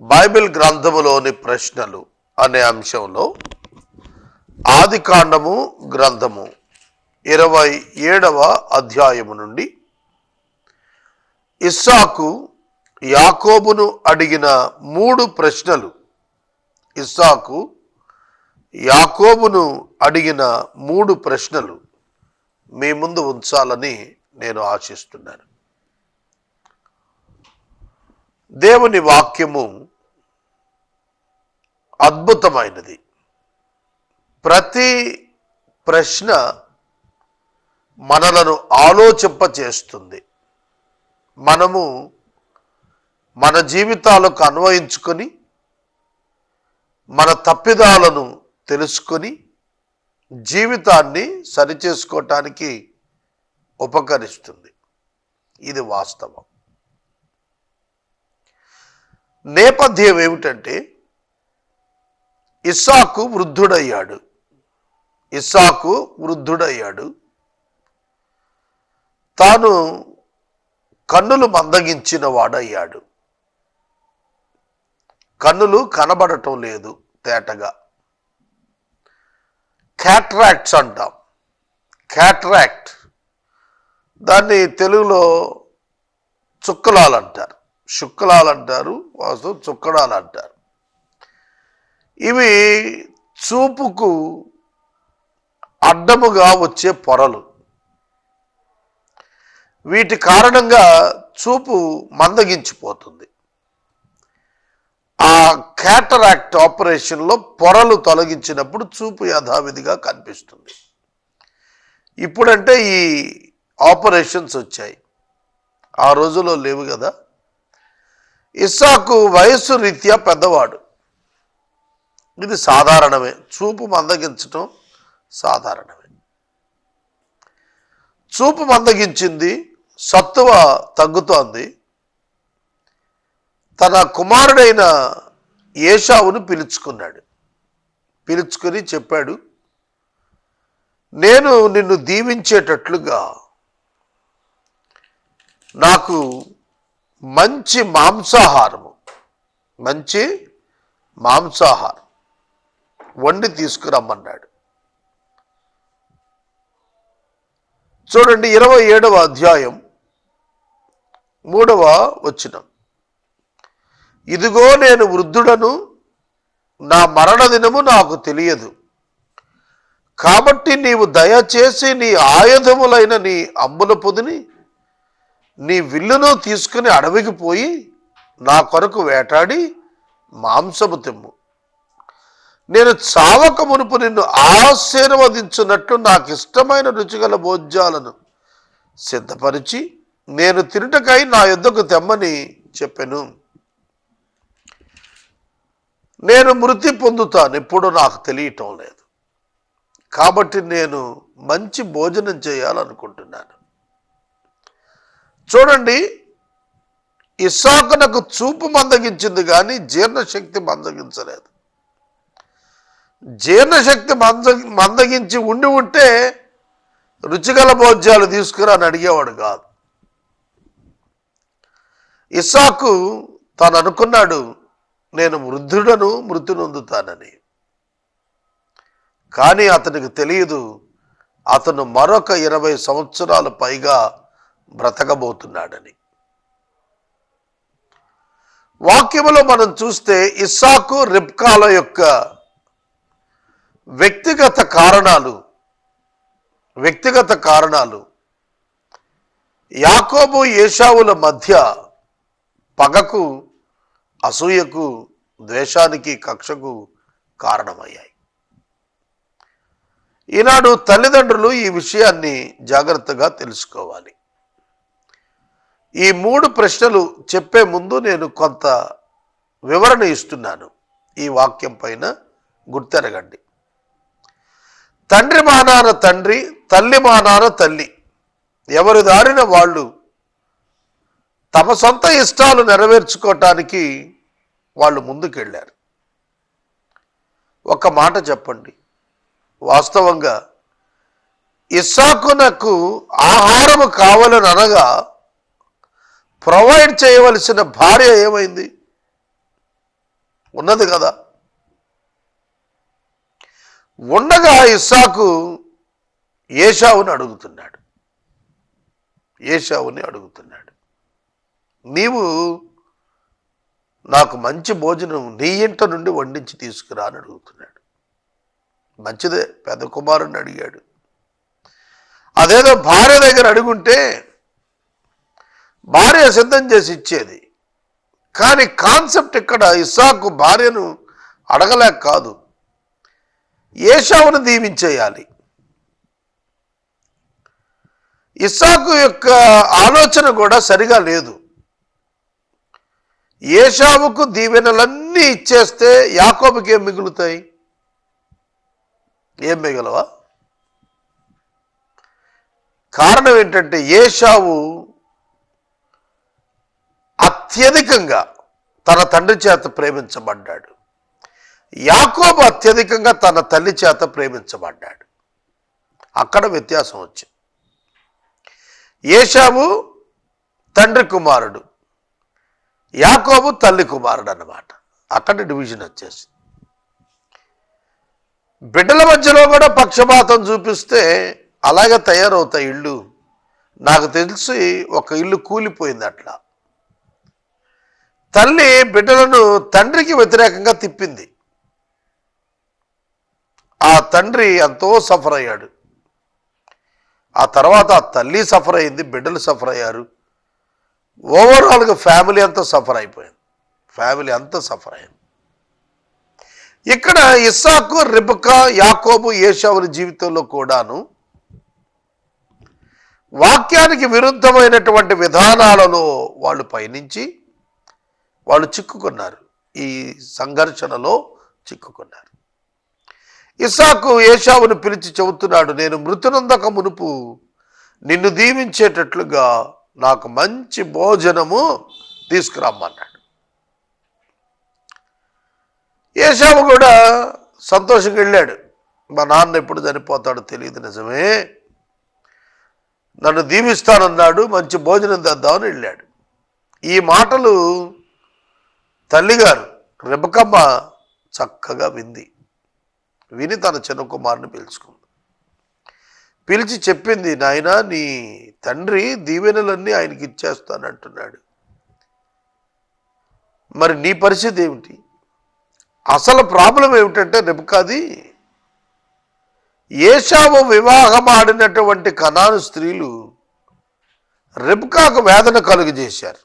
Bible గ్రంథములోని ప్రశ్నలు అనే అంశంలో ఆది కాండము గ్రంథము ఇరవై ఏడవ అధ్యాయము నుండి ఇస్సాకు యాకోబును అడిగిన మూడు ప్రశ్నలు. ఇస్సాకు యాకోబును అడిగిన మూడు ప్రశ్నలు మీ ముందు ఉంచాలని నేను ఆశిస్తున్నాను. దేవుని వాక్యము అద్భుతమైనది. ప్రతి ప్రశ్న మనలను ఆలోచింపచేస్తుంది. మనము మన జీవితాలకు అన్వయించుకొని మన తప్పిదాలను తెలుసుకొని జీవితాన్ని సరిచేసుకోవటానికి ఉపకరిస్తుంది. ఇది వాస్తవం. నేపథ్యం ఏమిటంటే ఇస్సాకు వృద్ధుడయ్యాడు. ఇస్సాకు వృద్ధుడయ్యాడు. తాను కన్నులు మందగించిన వాడయ్యాడు. కన్నులు కనబడటం లేదు తేటగా. క్యాట్రాక్ట్స్ అంటాం. క్యాట్రాక్ట్. దాన్ని తెలుగులో చుక్కలాలు అంటారు శుక్లాలు అంటారు వాస్తవం చుక్కడాలు అంటారు ఇవి చూపుకు అడ్డముగా వచ్చే పొరలు. వీటి కారణంగా చూపు మందగించిపోతుంది. ఆ క్యాటరాక్ట్ ఆపరేషన్లో పొరలు తొలగించినప్పుడు చూపు యథావిధిగా కనిపిస్తుంది. ఇప్పుడంటే ఈ ఆపరేషన్స్ వచ్చాయి. ఆ రోజులో లేవు కదా. ఇస్సాకు వయస్సు రీత్యా పెద్దవాడు. ఇది సాధారణమే. చూపు మందగించటం సాధారణమే. చూపు మందగించింది సత్తువ తగ్గుతోంది. తన కుమారుడైన ఏషావును పిలుచుకున్నాడు. పిలుచుకొని చెప్పాడు నేను నిన్ను దీవించేటట్లుగా నాకు మంచి మాంసాహారము మంచి మాంసాహారం వండి తీసుకురమ్మన్నాడు. చూడండి ఇరవై ఏడవ అధ్యాయం మూడవ వచ్చిన ఇదిగో నేను వృద్ధుడను నా మరణ దినము నాకు తెలియదు. కాబట్టి నీవు దయచేసి నీ ఆయుధములైన నీ అమ్ముల పొదిని నీ విల్లును తీసుకుని అడవికి పోయి నా కొరకు వేటాడి మాంసము తెమ్ము నేను చావక మునుపు నిన్ను ఆశీర్వదించున్నట్లు నాకు ఇష్టమైన రుచిగల భోజ్యాలను సిద్ధపరిచి నేను తినుటకై నా యుద్ధకు తెమ్మని చెప్పాను. నేను మృతి పొందుతాను. ఇప్పుడు నాకు తెలియటం లేదు. కాబట్టి నేను మంచి భోజనం చేయాలనుకుంటున్నాను. చూడండి ఇసాకునకు చూపు మందగించింది కానీ జీర్ణశక్తి మందగించలేదు. జీర్ణశక్తి మంద మందగించి ఉండి ఉంటే రుచిగల భోజ్యాలు తీసుకురా అని అడిగేవాడు కాదు. ఇస్సాకు తాను అనుకున్నాడు నేను వృద్ధుడను మృతి నొందుతానని. కానీ అతనికి తెలియదు అతను మరొక ఇరవై సంవత్సరాలు పైగా బ్రతకబోతున్నాడని. వాక్యములో మనం చూస్తే ఇస్సాకు రిబ్కాల యొక్క వ్యక్తిగత కారణాలు వ్యక్తిగత కారణాలు. యాకోబు ఏషావుల మధ్య పగకు అసూయకు ద్వేషానికి కక్షకు కారణమయ్యాయి. ఈనాడు తల్లిదండ్రులు ఈ విషయాన్ని జాగ్రత్తగా తెలుసుకోవాలి. ఈ మూడు ప్రశ్నలు చెప్పే ముందు నేను కొంత వివరణ ఇస్తున్నాను. ఈ వాక్యం పైన గుర్తెరగండి. తండ్రి మానాన తండ్రి తల్లి మానాన తల్లి. ఎవరు దారిన వాళ్ళు తమ సొంత ఇష్టాలు నెరవేర్చుకోవటానికి వాళ్ళు ముందుకెళ్ళారు. ఒక మాట చెప్పండి. వాస్తవంగా ఇస్సాకునకు ఆహారము కావాలని అనగా ప్రొవైడ్ చేయవలసిన భార్య ఏమైంది? ఉన్నది కదా. ఉండగా ఇస్సాకు ఏషావుని అడుగుతున్నాడు. ఏషావుని అడుగుతున్నాడు. నీవు నాకు మంచి భోజనం నీ ఇంట నుండి వండించి తీసుకురా అని అడుగుతున్నాడు. మంచిదే పెద్ద కుమారుని అడిగాడు. అదేదో భార్య దగ్గర అడుగుంటే భార్య సిద్ధం చేసి ఇచ్చేది. కానీ కాన్సెప్ట్ ఇక్కడ ఇస్సాకు భార్యను అడగలేక కాదు. ఏషావును దీవించేయాలి ఇస్సాకు యొక్క ఆలోచన కూడా సరిగా లేదు. ఏషావుకు దీవెనలన్నీ ఇచ్చేస్తే యాకోబుకి ఏం మిగులుతాయి? ఏం మిగలవా? కారణం ఏంటంటే ఏషావు అత్యధికంగా తన తండ్రి చేత ప్రేమించబడ్డాడు. యాకోబు అత్యధికంగా తన తల్లి చేత ప్రేమించబడ్డాడు. అక్కడ వ్యత్యాసం వచ్చింది. ఏషావు తండ్రి కుమారుడు యాకోబు తల్లి కుమారుడు అన్నమాట. అక్కడ డివిజన్ వచ్చేసింది. బిడ్డల మధ్యలో కూడా పక్షపాతం చూపిస్తే అలాగే తయారవుతాయి ఇళ్ళు. నాకు తెలిసి ఒక ఇల్లు కూలిపోయింది అట్లా. తల్లి బిడ్డలను తండ్రికి వ్యతిరేకంగా తిప్పింది. ఆ తండ్రి ఎంతో సఫర్ అయ్యాడు. ఆ తర్వాత ఆ తల్లి సఫర్ అయింది బిడ్డలు సఫర్ అయ్యారు. ఓవరాల్గా ఫ్యామిలీ అంతా సఫర్ అయిపోయింది. ఫ్యామిలీ అంతా సఫర్ అయింది. ఇక్కడ ఇస్సాకు రిబకా యాకోబు ఏషావుల జీవితంలో కూడాను వాక్యానికి విరుద్ధమైనటువంటి విధానాలలో వాళ్ళు పయనించి వాళ్ళు చిక్కుకున్నారు. ఈ సంఘర్షణలో చిక్కుకున్నారు. ఇసాకు ఏషావును పిలిచి చెబుతున్నాడు నేను మృతునందక మునుపు నిన్ను దీవించేటట్లుగా నాకు మంచి భోజనము తీసుకురమ్మన్నాడు. ఏషావు కూడా సంతోషంగా వెళ్ళాడు. మా నాన్న ఎప్పుడు చనిపోతాడో తెలియదు నిజమే. నన్ను దీవిస్తానన్నాడు మంచి భోజనం తెద్దామని వెళ్ళాడు. ఈ మాటలు తల్లిగారు రెబకమ్మ చక్కగా వింది. విని తన చిన్న కుమారుని పిలుచుకుంది. పిలిచి చెప్పింది నాయన నీ తండ్రి దీవెనలన్నీ ఆయనకి ఇచ్చేస్తానంటున్నాడు. మరి నీ పరిస్థితి ఏమిటి? అసలు ప్రాబ్లం ఏమిటంటే రెబకాది ఏషావు వివాహం ఆడినటువంటి కణాను స్త్రీలు రెబకాకు వేదన కలుగజేశారు.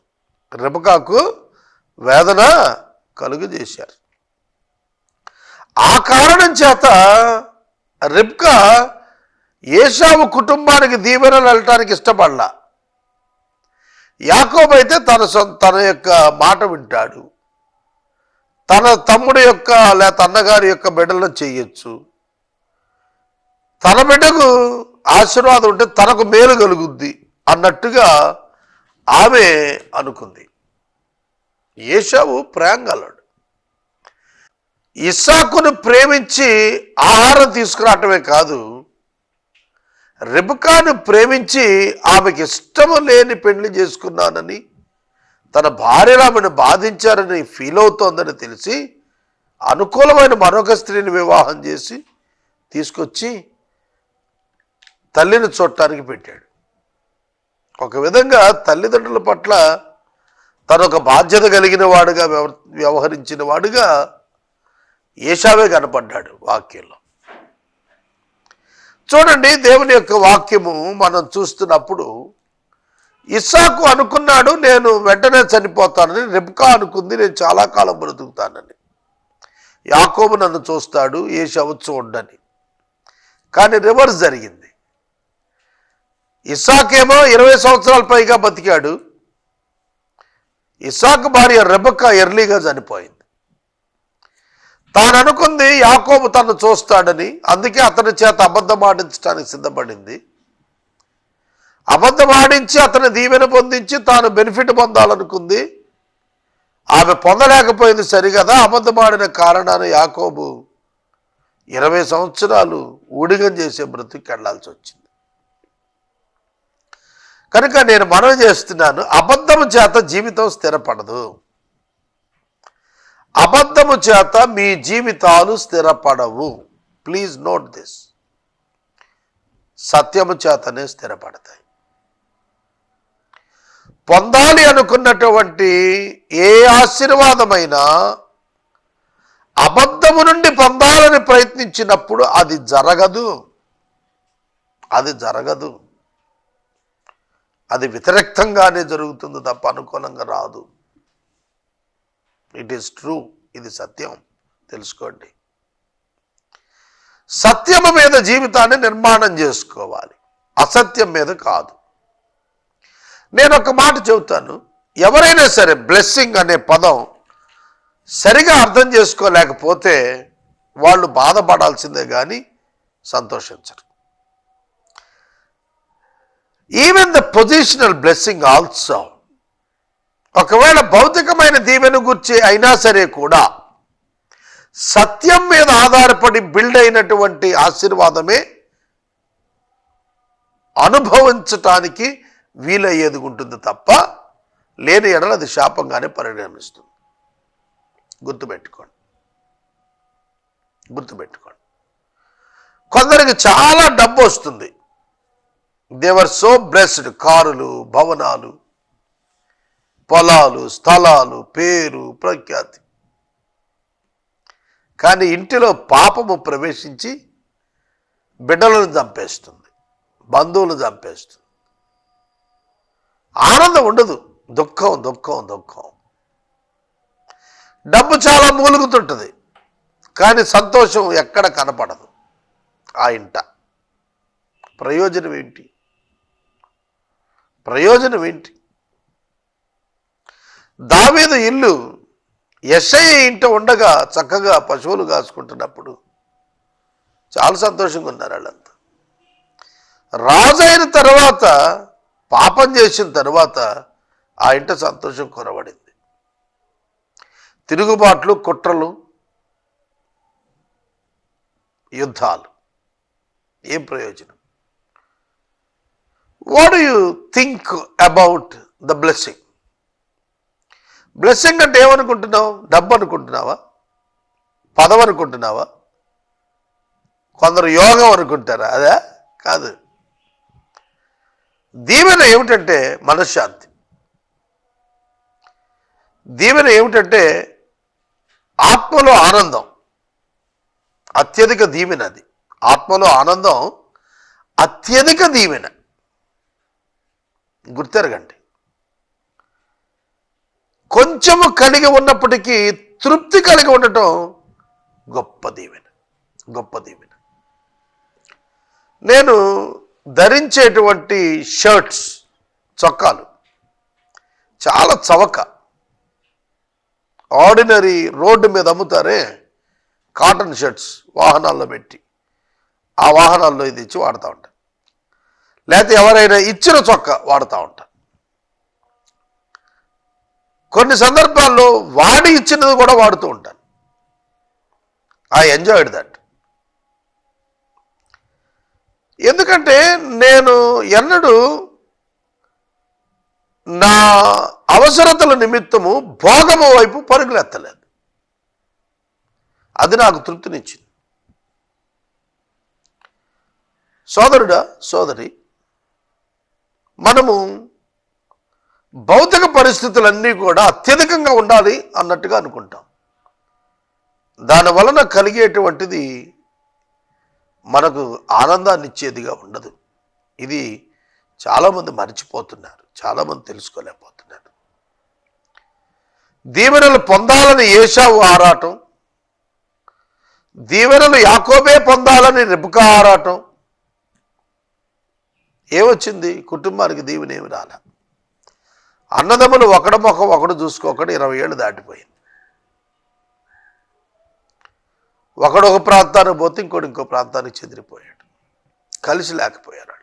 రెబకాకు వేదన కలుగజేశారు. ఆ కారణం చేత రిబ్కా ఏషావు కుటుంబానికి దీవెనలు వెళ్ళటానికి ఇష్టపడలా. యాకోబైతే అయితే తన సొంత తన యొక్క మాట వింటాడు. తన తమ్ముడు యొక్క లేక అన్నగారి యొక్క బిడ్డలను చేయొచ్చు. తన బిడ్డకు ఆశీర్వాదం ఉంటే తనకు మేలు కలుగుద్ది అన్నట్టుగా ఆమె అనుకుంది. ఏషావు ప్రేంగలడు ఇస్సాకును ప్రేమించి ఆహారం తీసుకురావటమే కాదు రిబకాను ప్రేమించి ఆమెకి ఇష్టము లేని పెళ్ళి చేసుకున్నానని తన భార్యను ఆమెను బాధించారని ఫీల్ అవుతోందని తెలిసి అనుకూలమైన మరొక స్త్రీని వివాహం చేసి తీసుకొచ్చి తల్లిని చూడటానికి పెట్టాడు. ఒక విధంగా తల్లిదండ్రుల పట్ల తనొక ఒక బాధ్యత కలిగిన వాడుగా వ్యవ- వ్యవహరించిన వాడుగా ఏషావే కనపడ్డాడు వాక్యంలో. చూడండి దేవుని యొక్క వాక్యము మనం చూస్తున్నప్పుడు ఇస్సాకు అనుకున్నాడు నేను వెంటనే చనిపోతానని రెబ్కా అనుకుంది నేను చాలా కాలం బ్రతుకుతానని. యాకోబు నన్ను చూస్తాడు ఏషావు చూడని కానీ రివర్స్ జరిగింది. ఇస్సాకేమో ఇరవై సంవత్సరాల పైగా బతికాడు. ఇస్సాకు భార్య రెబక్క ఎర్లీగా చనిపోయింది. తాను అనుకుంది యాకోబు తను చూస్తాడని అందుకే అతని చేత అబద్ధం ఆడించడానికి సిద్ధపడింది. అబద్ధం ఆడించి అతని దీవెన పొందించి తాను బెనిఫిట్ పొందాలనుకుంది. ఆమె పొందలేకపోయింది సరిగదా. అబద్ధమాడిన కారణాన్ని యాకోబు ఇరవై సంవత్సరాలు ఊడిగం చేసే బ్రతికి వెళ్ళాల్సి వచ్చింది. కనుక నేను మనవి చేస్తున్నాను అబద్ధము చేత జీవితం స్థిరపడదు. అబద్ధము చేత మీ జీవితాలు స్థిరపడవు. ప్లీజ్ నోట్ దిస్ సత్యము చేతనే స్థిరపడతాయి. పొందాలి అనుకున్నటువంటి ఏ ఆశీర్వాదమైనా అబద్ధము నుండి పొందాలని ప్రయత్నించినప్పుడు అది జరగదు. అది జరగదు. అది వ్యతిరేక్తంగానే జరుగుతుంది తప్ప అనుకూలంగా రాదు. ఇట్ ఈస్ ట్రూ ఇది సత్యం. తెలుసుకోండి. సత్యము మీద జీవితాన్ని నిర్మాణం చేసుకోవాలి. అసత్యం మీద కాదు. నేను ఒక మాట చెబుతాను. ఎవరైనా సరే బ్లెస్సింగ్ అనే పదం సరిగా అర్థం చేసుకోలేకపోతే వాళ్ళు బాధపడాల్సిందే కానీ సంతోషించరు. Even the positional blessing also ఒకవేళ భౌతికమైన దీవెను గుర్చి అయినా సరే కూడా సత్యం మీద ఆధారపడి బిల్డ్ అయినటువంటి ఆశీర్వాదమే అనుభవించటానికి వీలయ్యేది ఉంటుంది తప్ప లేని ఎడల అది శాపంగానే పరిణమిస్తుంది. గుర్తుపెట్టుకోండి. గుర్తుపెట్టుకోండి. కొందరికి చాలా డబ్బు వస్తుంది. దేవర్ సో బ్లెస్డ్ కారులు భవనాలు పొలాలు స్థలాలు పేరు ప్రఖ్యాతి. కానీ ఇంటిలో పాపము ప్రవేశించి బిడ్డలను చంపేస్తుంది బంధువులు చంపేస్తుంది. ఆనందం ఉండదు దుఃఖం దుఃఖం దుఃఖం. డబ్బు చాలా మూలుగుతుంటుంది కానీ సంతోషం ఎక్కడ కనపడదు ఆ ఇంట. ప్రయోజనం ఏంటి? ప్రయోజనం ఏంటి? దావీదు ఇల్లు ఎస్ఐ ఇంట ఉండగా చక్కగా పశువులు కాసుకుంటున్నప్పుడు చాలా సంతోషంగా ఉన్నారు వాళ్ళంతా. రాజు అయిన తర్వాత పాపం చేసిన తర్వాత ఆ ఇంట సంతోషం కొరబడింది తిరుగుబాట్లు కుట్రలు యుద్ధాలు ఏం ప్రయోజనం? What you think about the blessing blessing అంటే ఏమనుకుంటున్నావు? డబ్బు అనుకుంటున్నావా పదం అనుకుంటున్నావా కొందరు యోగం అనుకుంటారా? అదే? కాదు. దీవెన ఏమిటంటే మనశ్శాంతి. దీవెన ఏమిటంటే ఆత్మలో ఆనందం. అత్యధిక దీవెన అది. ఆత్మలో ఆనందం అత్యధిక దీవెన. గుర్తెరగండి. కొంచెము కలిగి ఉన్నప్పటికీ తృప్తి కలిగి ఉండటం గొప్ప దీవెన గొప్ప దీవెన. నేను ధరించేటువంటి షర్ట్స్ చొక్కాలు చాలా చవక. ఆర్డినరీ రోడ్డు మీద అమ్ముతారే కాటన్ షర్ట్స్ వాహనాల్లో పెట్టి. ఆ వాహనాల్లో ఇది ఇచ్చి వాడుతూ ఉంటాను లేకపోతే ఎవరైనా ఇచ్చిన చొక్క వాడుతూ ఉంటాను కొన్ని సందర్భాల్లో వాడి ఇచ్చినది కూడా వాడుతూ ఉంటాను ఐ ఎంజాయిడ్ దట్. ఎందుకంటే నేను ఎన్నడూ నా అవసరతల నిమిత్తము భోగము వైపు పరుగులెత్తలేదు. అది నాకు తృప్తినిచ్చింది. సోదరుడా సోదరి మనము భౌతిక పరిస్థితులన్నీ కూడా అత్యధికంగా ఉండాలి అన్నట్టుగా అనుకుంటాం. దాని వలన కలిగేటువంటిది మనకు ఆనందాన్ని ఇచ్చేదిగా ఉండదు. ఇది చాలామంది మర్చిపోతున్నారు చాలామంది తెలుసుకోలేకపోతున్నారు. దీవెనలు పొందాలని ఏషావు ఆరాటం దీవెనలు యాకోబే పొందాలని రెబుక ఆరాటం. ఏమొచ్చింది? కుటుంబానికి దీవెన ఏమి అన్నదమ్ములు ఒకడ ముఖం ఒకడు చూసుకోకడు ఇరవై ఏళ్ళు దాటిపోయింది. ఒకడు ఒక ప్రాంతానికి పోతే ఇంకోటి ఇంకో ప్రాంతానికి చెదిరిపోయాడు. కలిసి లేకపోయారు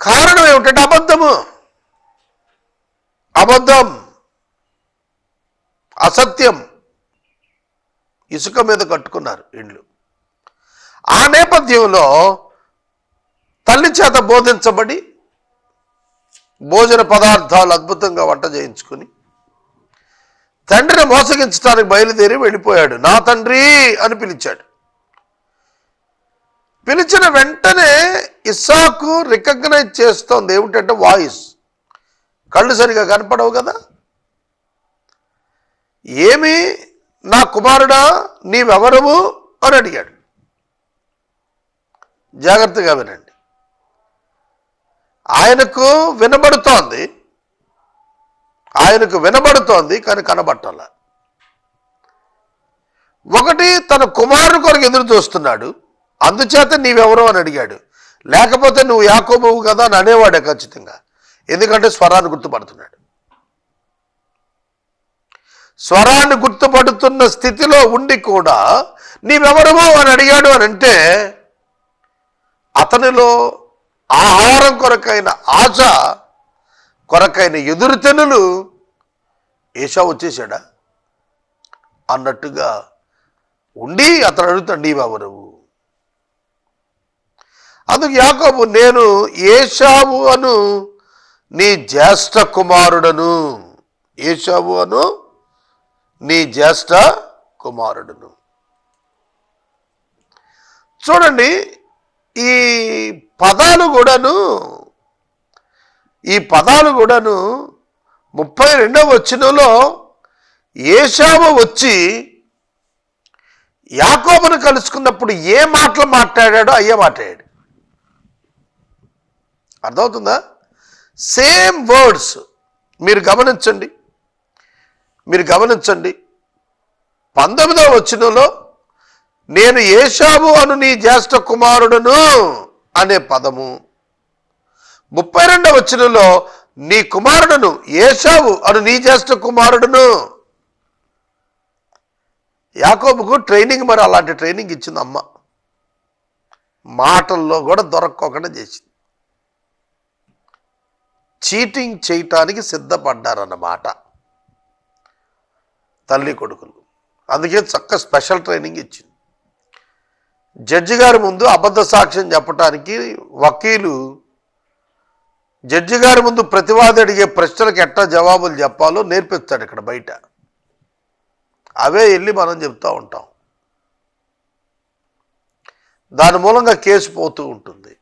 కారణం ఏమిటంటే అబద్ధము. అబద్ధం అసత్యం. ఇసుక మీద కట్టుకున్నారు ఇండ్లు. ఆ నేపథ్యంలో తల్లి చేత బోధించబడి భోజన పదార్థాలు అద్భుతంగా వంట చేయించుకుని తండ్రిని మోసగించడానికి బయలుదేరి వెళ్ళిపోయాడు. నా తండ్రి అని పిలిచాడు. పిలిచిన వెంటనే ఇస్సాకు రికగ్నైజ్ చేస్తోంది. ఏమిటంటే వాయిస్. కళ్ళు సరిగా కనపడవు కదా. ఏమి నా కుమారుడా నీవెవరవు అని అడిగాడు. జాగ్రత్తగా వినండి. ఆయనకు వినబడుతోంది. ఆయనకు వినబడుతోంది కానీ కనబట్టాల. ఒకటి తన కుమారుని కొరకు ఎదురు చూస్తున్నాడు. అందుచేత నీవెవరో అని అడిగాడు. లేకపోతే నువ్వు యాకోబువు కదా అని అనేవాడే ఖచ్చితంగా. ఎందుకంటే స్వరాన్ని గుర్తుపడుతున్నాడు. స్వరాన్ని గుర్తుపడుతున్న స్థితిలో ఉండి కూడా నీవెవరమో అని అడిగాడు అని అంటే అతనిలో ఆహారం కొరకైన ఆశ కొరకైన ఎదురుతెనులు ఏషా వచ్చేసాడా అన్నట్టుగా ఉండి అతను అడుగుతాడు నువ్వు. అందుకు యాకోబు నేను ఏషావు అను నీ జ్యేష్ఠ కుమారుడను. ఏషావు అను నీ జ్యేష్ఠ కుమారుడును. చూడండి ఈ పదాలు కూడాను ఈ పదాలు కూడాను ముప్పై రెండవ వచ్చినలో ఏషావు వచ్చి యాకోబును కలుసుకున్నప్పుడు ఏ మాటలు మాట్లాడాడో అయ్యే మాట్లాడాడు అర్థమవుతుందా? Same words. మీరు గమనించండి. మీరు గమనించండి. పంతొమ్మిదవ వచ్చినలో నేను ఏషావు అను నీ జ్యేష్ఠ కుమారుడును అనే పదము. ముప్పై రెండవ వచనంలో నీ కుమారుడును ఏషావు అను నీ జ్యేష్ఠ కుమారుడును. యాకోబుకు ట్రైనింగ్ మరి అలాంటి ట్రైనింగ్ ఇచ్చింది అమ్మ. మాటల్లో కూడా దొరక్కోకుండా చేసింది. చీటింగ్ చేయటానికి సిద్ధపడ్డారన్నమాట. తల్లి కొడుకులు. అందుకే చక్క స్పెషల్ ట్రైనింగ్ ఇచ్చింది. జడ్జి గారి ముందు అబద్ధ సాక్ష్యం చెప్పటానికి వకీలు జడ్జి గారి ముందు ప్రతివాది అడిగే ప్రశ్నలకు ఎట్టా జవాబులు చెప్పాలో నేర్పిస్తాడు ఇక్కడ బయట. అవే వెళ్ళి మనం చెప్తూ ఉంటాం. దాని మూలంగా కేసు పోతూ ఉంటుంది.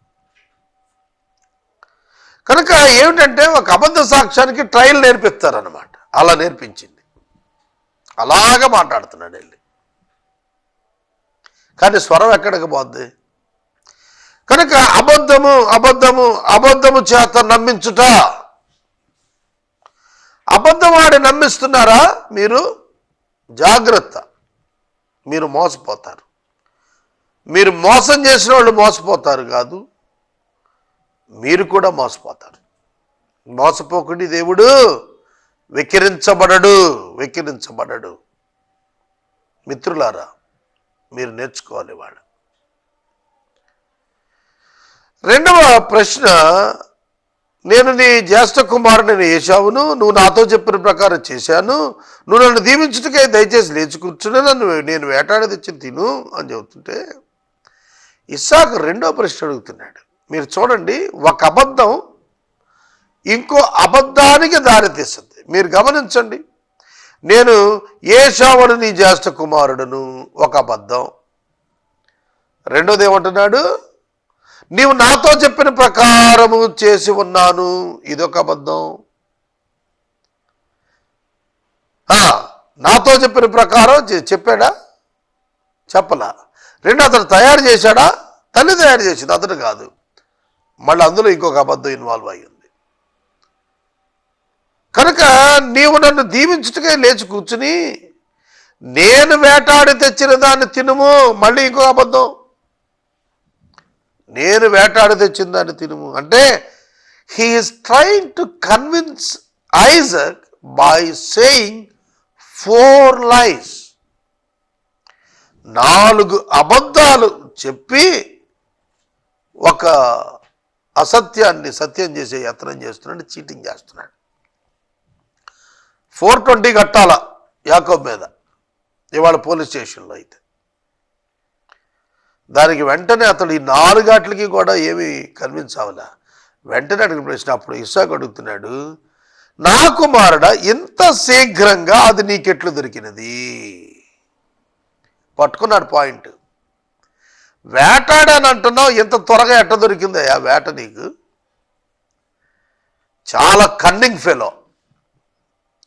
కనుక ఏమిటంటే ఒక అబద్ధ సాక్ష్యానికి ట్రయల్ నేర్పిస్తారనమాట అలా నేర్పించింది. అలాగా మాట్లాడుతున్నాడు వెళ్ళి కానీ స్వరం ఎక్కడికి పోద్ది? కనుక అబద్ధము అబద్ధము అబద్ధము చేత నమ్మించుట. అబద్ధం నమ్మిస్తున్నారా మీరు? జాగ్రత్త. మీరు మోసపోతారు. మీరు మోసం చేసిన వాళ్ళు మోసపోతారు కాదు. మీరు కూడా మోసపోతారు. మోసపోకుండి దేవుడు వికిరించబడడు వికిరించబడడు. మిత్రులారా మీరు నేర్చుకోవాలి వాళ్ళు. రెండవ ప్రశ్న నేను నీ జ్యేష్ఠ కుమారుని ఏషావును నువ్వు నాతో చెప్పిన ప్రకారం చేశాను. నువ్వు నన్ను దీవించుటకే దయచేసి లేచి కూర్చుని నన్ను నేను వేటాడి తెచ్చి తిను అని చెబుతుంటే ఇస్సాకు రెండో ప్రశ్న అడుగుతున్నాడు. మీరు చూడండి ఒక అబద్ధం ఇంకో అబద్ధానికి దారితీస్తుంది. మీరు గమనించండి. నేను ఏషావుడు నీ జ్యేష్ఠ కుమారుడును. ఒక అబద్ధం. రెండోది ఏమంటున్నాడు నీవు నాతో చెప్పిన ప్రకారము చేసి ఉన్నాను. ఇదొక అబద్ధం. నాతో చెప్పిన ప్రకారం చే- చెప్పాడా? చెప్పలా. రెండు అతను తయారు చేశాడా? తల్లి తయారు చేసింది. అతను కాదు. మళ్ళీ అందులో ఇంకొక అబద్ధం ఇన్వాల్వ్ అయ్యింది. కనుక నీవు నన్ను దీవించుటకే లేచి కూర్చుని నేను వేటాడి తెచ్చిన దాన్ని తినుము మళ్ళీ ఇంకో అబద్ధం. నేను వేటాడి తెచ్చిన దాన్ని తినుము. అంటే he's trying to convince Isaac by saying four lies నాలుగు అబద్ధాలు చెప్పి ఒక అసత్యాన్ని సత్యం చేసే యత్నం చేస్తున్నాడు చీటింగ్ చేస్తున్నాడు. ఫోర్ ట్వంటీ కట్టాల యాకోబ్ మీద? ఇవాళ పోలీస్ స్టేషన్లో అయితే. దానికి వెంటనే అతడు ఈ నాలుగాట్లకి కూడా ఏమీ కన్విన్స్ వెంటనే అడిగిన ప్రశ్న అప్పుడు ఇసాక్ అడుగుతున్నాడు నా కుమారుడ ఇంత శీఘ్రంగా అది నీకెట్లు దొరికినది? పట్టుకున్నాడు పాయింట్. వేటాడని అంటున్నావు ఇంత త్వరగా ఎట్ట దొరికిందయ్యా ఆ వేట నీకు? చాలా కన్నింగ్ ఫెలో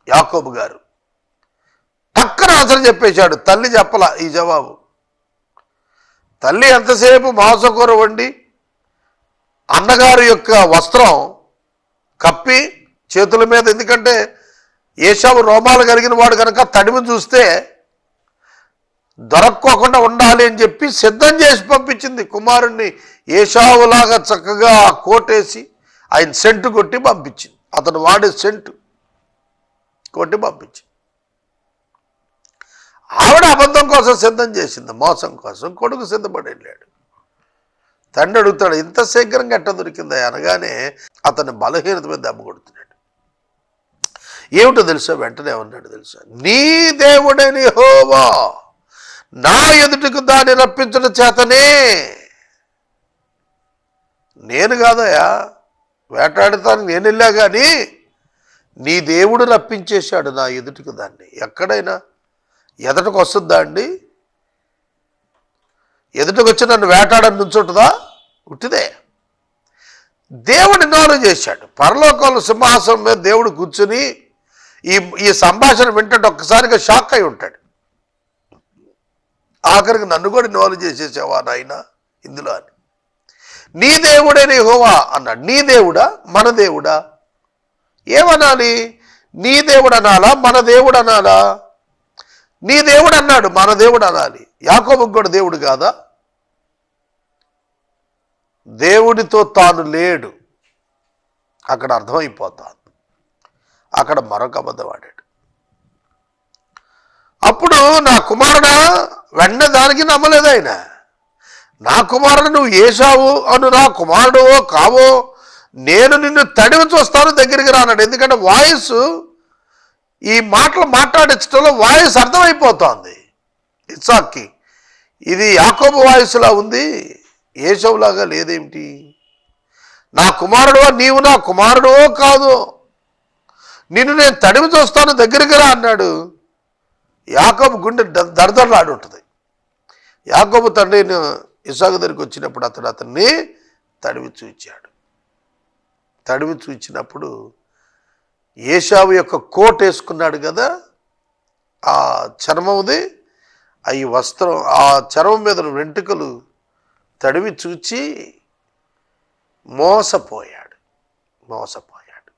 యాకోబు గారు. పక్కన ఆన్సర్ చెప్పేశాడు తల్లి చెప్పల ఈ జవాబు. తల్లి ఎంతసేపు మాంసకూర వండి అన్నగారి యొక్క వస్త్రం కప్పి చేతుల మీద ఎందుకంటే ఏషావు రోమాలు కలిగిన వాడు కనుక తడిమి చూస్తే దొరక్కోకుండా ఉండాలి అని చెప్పి సిద్ధం చేసి పంపించింది. కుమారుణ్ణి ఏషావులాగా చక్కగా కోటేసి ఆయన సెంటు కొట్టి పంపించింది. అతను వాడే సెంటు. కొట్టి పంపించింది ఆవిడ అబద్ధం కోసం సిద్ధం చేసింది మోసం కోసం కొడుకు సిద్ధపడి వెళ్ళాడు తండ్రి అడుగుతాడు ఇంత శీఘ్రంగా ఎట్ట దొరికిందా? అనగానే అతని బలహీనత మీద దెబ్బ కొడుతున్నాడు. ఏమిటో తెలుసా? వెంటనే ఉన్నాడు తెలుసా? నీ దేవుడని హోవా నా ఎదుటికి దాన్ని రప్పించడం చేతనే. నేను కాదయా వేటాడుతాను నేను వెళ్ళా కానీ నీ దేవుడు రప్పించేశాడు నా ఎదుటికి దాన్ని. ఎక్కడైనా? ఎదుటకు వస్తుందా అండి? ఎదుటకు వచ్చి నన్ను వేటాడని నుంచుంటుందా? ఉట్టిదే. దేవుడు ఇన్వాల్వ్ చేశాడు. పరలోకంలో సింహాసనం మీద దేవుడు కూర్చుని ఈ ఈ సంభాషణ వింటే ఒక్కసారిగా షాక్ అయి ఉంటాడు. ఆఖరికి నన్ను కూడా ఇన్వాల్వ్ చేసేసావా నాయన? ఇందులో అని. నీ దేవుడే నీ హోవా అన్నాడు. నీ దేవుడా? మన దేవుడా? ఏమనాలి? నీ దేవుడు అనాలా మన దేవుడు అనాలా నీ దేవుడు అన్నాడు మన దేవుడు అనాలి యాకోబుకు కూడా దేవుడు కాదా? దేవుడితో తాను లేడు. అక్కడ అర్థమైపోతాను. అక్కడ మరొక అబద్ధవాడాడు అప్పుడు నా కుమారుడా వెన్న దానికి నమ్మలేదు ఆయన. నా కుమారుడు నువ్వు ఏసావు అను నా కుమారుడువో కావో? నేను నిన్ను తడివి చూస్తాను దగ్గరికి రానాడు ఎందుకంటే వాయిస్ ఈ మాటలు మాట్లాడించడంలో వాయిస్ అర్థమైపోతోంది. ఇసాక్కి ఇది యాకోబు వాయిస్లా ఉంది. ఏషవులాగా లేదేమిటి? నా కుమారుడు నీవు నా కుమారుడో కాదు. నిన్ను నేను తడివి చూస్తాను దగ్గరికి రా అన్నాడు. యాకోబు గుండె దరదరలాడి ఉంటుంది. యాకోబు తండ్రిని ఇసాకు దగ్గరికి వచ్చినప్పుడు అతడు అతన్ని తడివి చూచాడు. తడివి చూచినప్పుడు ఏషావు యొక్క కోట్ వేసుకున్నాడు కదా ఆ చర్మంది ఈ వస్త్రం ఆ చర్మం మీద వెంట్రుకలు తడివి చూచి మోసపోయాడు మోసపోయాడు.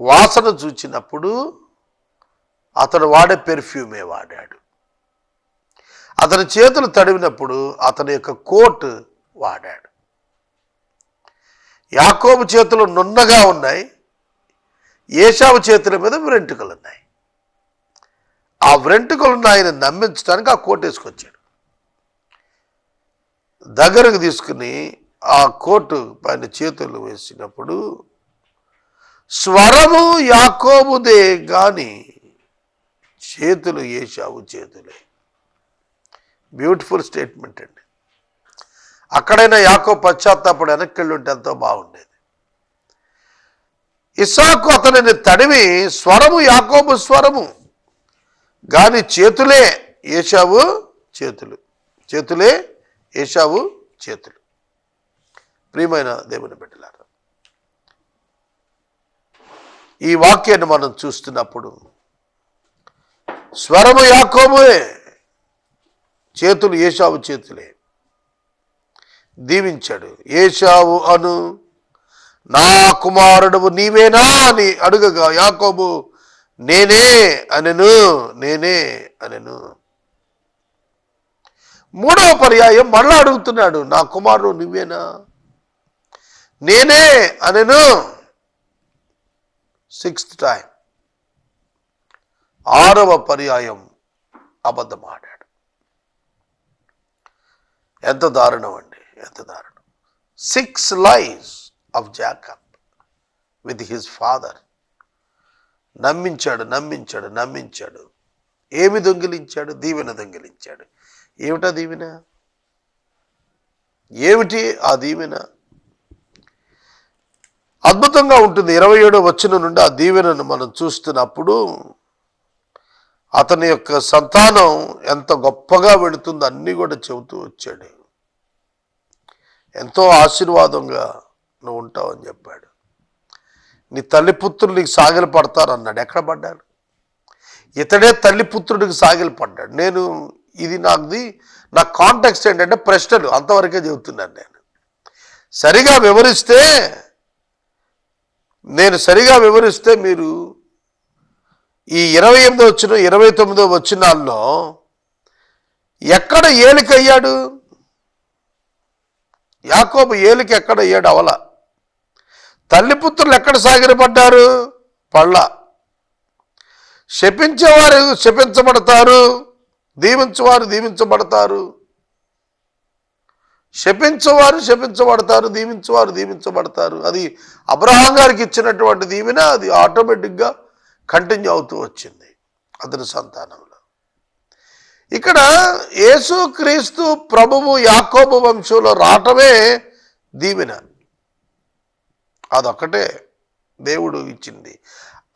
వాసన చూచినప్పుడు అతడు వాడే పెర్ఫ్యూమే వాడాడు. అతని చేతులు తడివినప్పుడు అతని యొక్క కోట్ వాడాడు. యాకోబు చేతులు నున్నగా ఉన్నాయి ఏషావు చేతుల మీద వెంట్రుకలు ఉన్నాయి ఆ వ్రెంటుకలున్న ఆయన నమ్మించడానికి ఆ కోట్ వేసుకొచ్చాడు. దగ్గరకు తీసుకుని ఆ కోటు పైన చేతులు వేసినప్పుడు స్వరము యాకోబుదే గాని చేతులు ఏషావు చేతులే. బ్యూటిఫుల్ స్టేట్మెంట్ అండి. అక్కడైనా యాకో పశ్చాత్తాపడు వెనక్కి వెళ్ళుంటే ఎంతో బాగుండేది. ఇసాకు అతనిని తడివి స్వరము యాకోబు స్వరము. గాని చేతులే ఏషావు చేతులు. చేతులే ఏషావు చేతులు. ప్రియమైన దేవుని బిడ్డలారా ఈ వాక్యాన్ని మనం చూస్తున్నప్పుడు స్వరము యాకోబుయే చేతులు ఏషావు చేతులే. దీవించాడు. ఏషావు అను నా కుమారుడు నీవేనా అని అడుగగా యాకోబు నేనే అనెను నేనే అనెను. మూడవ పర్యాయం మళ్ళా అడుగుతున్నాడు నా కుమారుడు నువ్వేనా నేనే అనెను. సిక్స్త్ టైం ఆరవ పర్యాయం అబద్ధమాడాడు. ఎంత దారుణం అండి. ఎంత దారుణం. Six lives of Jacob with his father నమ్మించాడు నమ్మించాడు నమ్మించాడు. ఏమి దొంగిలించాడు? దీవెన దొంగిలించాడు. ఏమిటా దీవెన? ఏమిటి ఆ దీవెన? అద్భుతంగా ఉంటుంది. ఇరవై ఏడో వచ్చిన నుండి ఆ దీవెనను మనం చూస్తున్నప్పుడు అతని యొక్క సంతానం ఎంత గొప్పగా వెళుతుందో అన్నీ కూడా చెబుతూ వచ్చాడు. ఎంతో ఆశీర్వాదంగా నువ్వు ఉంటావని చెప్పాడు. నీ తల్లి పుత్రులు నీకు సాగిలు పడతారు అన్నాడు. ఎక్కడ పడ్డాడు? ఇతడే తల్లి పుత్రుడికి సాగిలు పడ్డాడు. నేను ఇది నాది నా కాంటాక్ట్స్ ఏంటంటే ప్రశ్నలు. అంతవరకే చెబుతున్నాను నేను. సరిగా వివరిస్తే నేను సరిగా వివరిస్తే మీరు ఈ ఇరవై ఎనిమిదో వచ్చిన ఇరవై తొమ్మిదో వచ్చినాల్లో ఎక్కడ ఏలికయ్యాడు? యాకోబు ఏలికి ఎక్కడ ఏడు అవల. తల్లిపుత్రులు ఎక్కడ సాగిరపడ్డారు పళ్ళ. శపించేవారు శపించబడతారు? దీవించేవారు దీవించబడతారు. శపించేవారు శపించబడతారు దీవించేవారు దీవించబడతారు. అది అబ్రహాం గారికి ఇచ్చినటువంటి దీవెన అది ఆటోమేటిక్గా కంటిన్యూ అవుతూ వచ్చింది. అతని సంతానంలో ఇక్కడ యేసు క్రీస్తు ప్రభువు యాకోబు వంశంలో రావటమే దీవెన. అదొక్కటే దేవుడు ఇచ్చింది.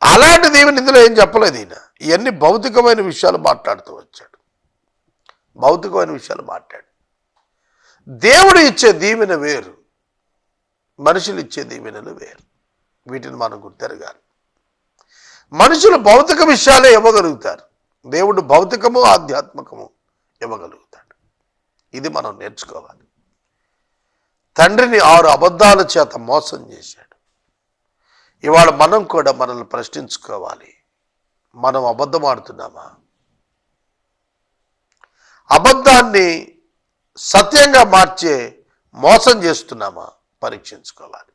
అలాంటి దీవెన ఇందులో ఏం చెప్పలేదు ఈయన. ఇవన్నీ భౌతికమైన విషయాలు మాట్లాడుతూ వచ్చాడు. భౌతికమైన విషయాలు మాట్లాడు. దేవుడు ఇచ్చే దీవెన వేరు. మనుషులు ఇచ్చే దీవెనలు వేరు. వీటిని మనం గుర్తెరగాలి. మనుషులు భౌతిక విషయాలే ఇవ్వగలుగుతారు. దేవుడు భౌతికము ఆధ్యాత్మికము ఇవ్వగలుగుతాడు. ఇది మనం నేర్చుకోవాలి. తండ్రిని ఆరు అబద్ధాల చేత మోసం చేశాడు. ఇవాళ మనం కూడా మనల్ని ప్రశ్నించుకోవాలి. మనం అబద్ధం ఆడుతున్నామా? అబద్ధాన్ని సత్యంగా మార్చే మోసం చేస్తున్నామా? పరీక్షించుకోవాలి.